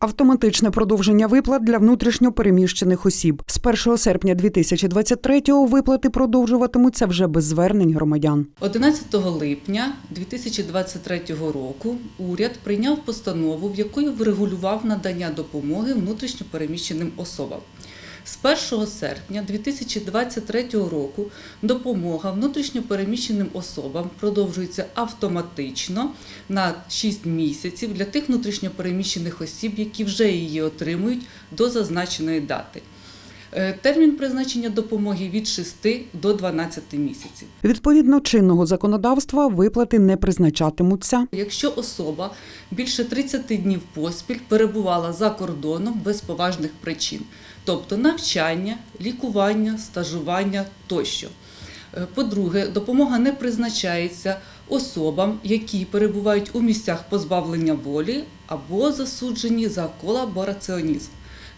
Автоматичне продовження виплат для внутрішньо переміщених осіб з 1 серпня 2023-го виплати продовжуватимуться вже без звернень громадян. 11 липня 2023 року уряд прийняв постанову, в якої врегулював надання допомоги внутрішньо переміщеним особам. З 1 серпня 2023 року допомога внутрішньо переміщеним особам продовжується автоматично на 6 місяців для тих внутрішньопереміщених осіб, які вже її отримують до зазначеної дати. Е, Термін призначення допомоги від 6 до 12 місяців. Відповідно чинного законодавства виплати не призначатимуться. Якщо особа більше 30 днів поспіль перебувала за кордоном без поважних причин, тобто навчання, лікування, стажування тощо. Е, По-друге, допомога не призначається особам, які перебувають у місцях позбавлення волі або засуджені за колабораціонізм.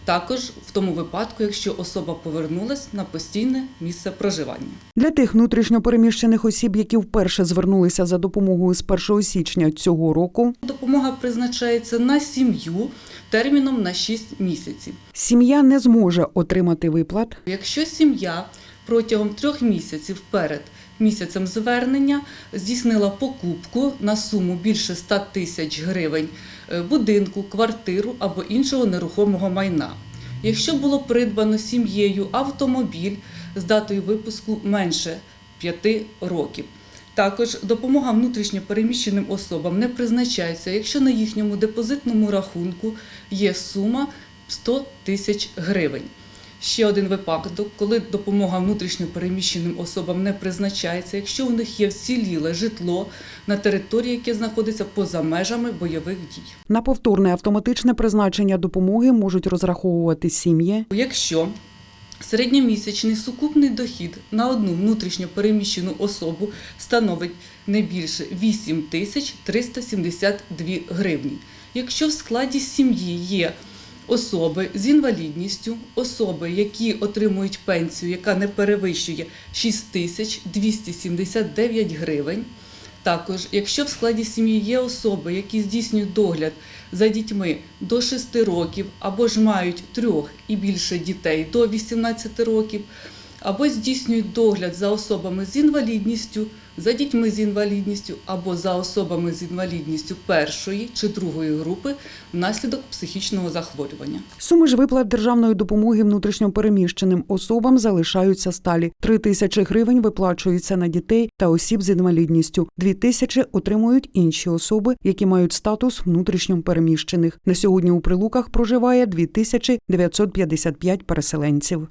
Також в тому випадку, якщо особа повернулась на постійне місце проживання. Для тих внутрішньо переміщених осіб, які вперше звернулися за допомогою з 1 січня цього року, Допомога призначається на сім'ю терміном на 6 місяців. сім'я не зможе отримати виплат, Якщо сім'я протягом трьох місяців перед місяцем звернення здійснила покупку на суму більше 100 тисяч гривень е, будинку, квартиру або іншого нерухомого майна. Якщо було придбано сім'єю автомобіль з датою випуску менше 5 років. Також допомога внутрішньо переміщеним особам не призначається, якщо на їхньому депозитному рахунку є сума 100 тисяч гривень. Ще один випадок, коли допомога внутрішньо переміщеним особам не призначається, якщо у них є вціліле житло на території, яке знаходиться поза межами бойових дій. на повторне автоматичне призначення допомоги можуть розраховувати сім'ї, Якщо середньомісячний сукупний дохід на одну внутрішньо переміщену особу становить не більше 8 тисяч 372 гривні. Якщо в складі сім'ї є особи з інвалідністю, особи, які отримують пенсію, яка не перевищує 6 тисяч 279 гривень, також, якщо в складі сім'ї є особи, які здійснюють догляд за дітьми до 6 років, або ж мають трьох і більше дітей до 18 років, або здійснюють догляд за особами з інвалідністю, за дітьми з інвалідністю, або за особами з інвалідністю першої чи другої групи внаслідок психічного захворювання. Суми ж виплат державної допомоги внутрішньо переміщеним особам залишаються сталі. Три тисячі гривень виплачуються на дітей та осіб з інвалідністю. Дві тисячі отримують інші особи, які мають статус внутрішньо переміщених. На сьогодні у прилуках проживає 2955 переселенців.